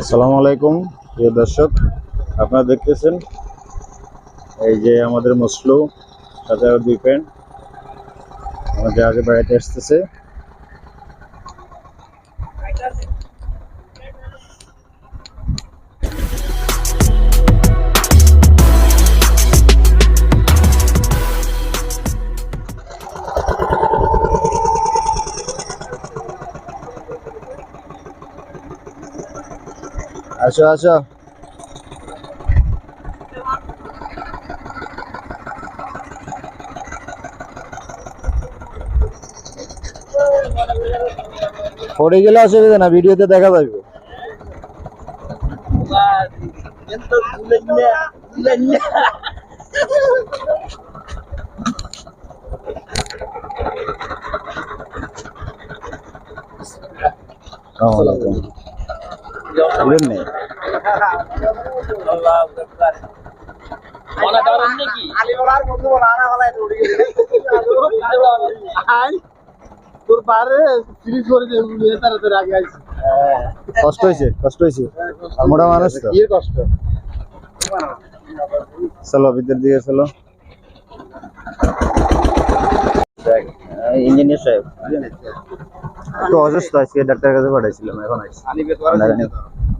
আসসালামু আলাইকুম, প্রিয় দর্শক। আপনারা দেখতেছেন এই যে আমাদের মসলু সাথে দুই প্যান্ট। আমাদের আগে বেড়াতে আসতেছে। আসো আসো। পড়ে গেলে অসুবিধা না ভিডিওতে দেখা যাবে। আসসালামু আলাইকুম। নেই। কষ্ট হয়েছে কষ্ট হয়েছে মোটা মানুষ তো। কষ্ট? চলো ভিতর দিকে চলো। ইঞ্জিনিয়ার সাহেব। একটু অসুস্থ আজকে ডাক্তারের কাছে পাঠাইছিলাম এখন তো জানি।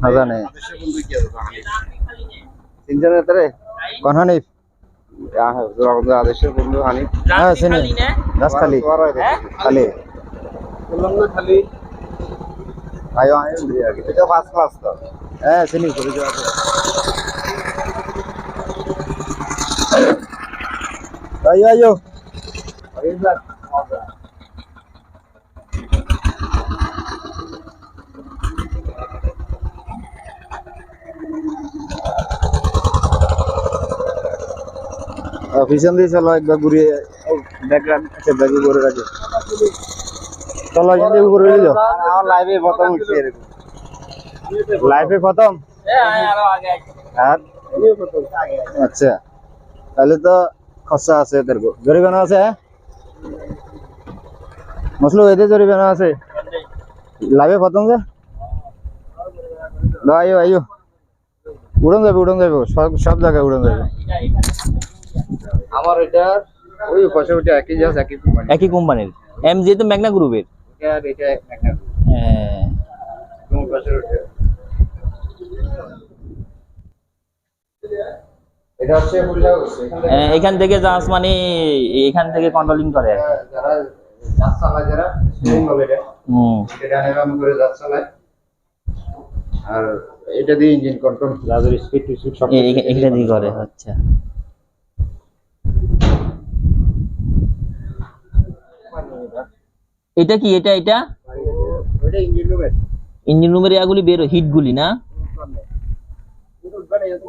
না জানে। তিনজনের তারে কোন হানিফ? আদেশের বন্ধু হানি হ্যাঁ চিনি। রাজখালি খালি। বললাম না খালি। আয়ো আয়ো। আগে এটা ফার্স্ট ক্লাস তো। হ্যাঁ চিনি পরিচয় আছে। আয়ো আয়ো। আহ, পিছন দিয়ে চলো একবার ঘুরিয়ে ব্যাকগ্রাউন্ড আছে ব্যাগে করে রাখে। চলো এখান থেকে ঘুরে নিয়ে যাও আমার লাইভে প্রথম উঠছে এরকম। লাইফে প্রথম? আর আচ্ছা। তাহলে তো খরচা আছে এদের গো। জরিমানা আছে হ্যাঁ? মসলু এতে জরিমানা আছে। লাইভে প্রথম যে? আইও আইও উড়ন যাবে উড়ন যাবে সব সব জায়গায় উড়ন যাবে আমার এটা ওই পাশে ওটা একই জাস্ট একই কোম্পানি একই কোম্পানির এম যেহেতু ম্যাগনা গ্রুপের। আর এটা একটা হ্যাঁ, কোন পাশে ওটা এটা হচ্ছে এখান থেকে হ্যাঁ, এখান থেকে জাহাজ মানে এখান থেকে কন্ট্রোলিং করে আর কি। যারা চালায় যারা সেই বলে এটা হুম এটা এরকম করে জাত চালায় আর এটা দিয়ে ইঞ্জিন কন্ট্রোল। রাজের স্পিড টু স্পিড সব এ- এ- দিয়ে করে আচ্ছা। এটা কি এটা এটা? ওটা ইঞ্জিন রুমে ইঞ্জিন রুমের ইয়াগুলি বেরো হিট গুলি না?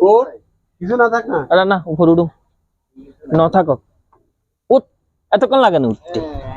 ওর? কিছু না থাক না। না উপর উঠু। ন থাকো উঠ এতক্ষণ লাগে না উঠতে। হবে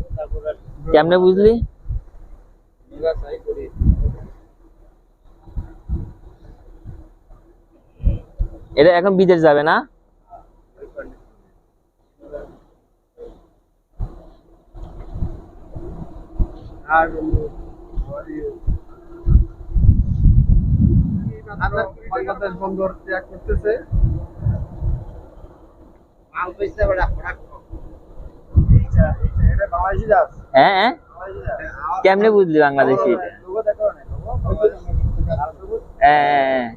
কেমনে বুঝলি? এটা এখন বিদেশ যাবে না? বাংলাদেশ বন্দর ত্যাগ করতেছে মাল পয়সা বড় হ্যাঁ হ্যাঁ। কেমনে বুঝলি বাংলাদেশি? হ্যাঁ, হ্যাঁ, হ্যাঁ।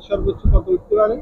সর্বোচ্চ কত উঠতে পারে?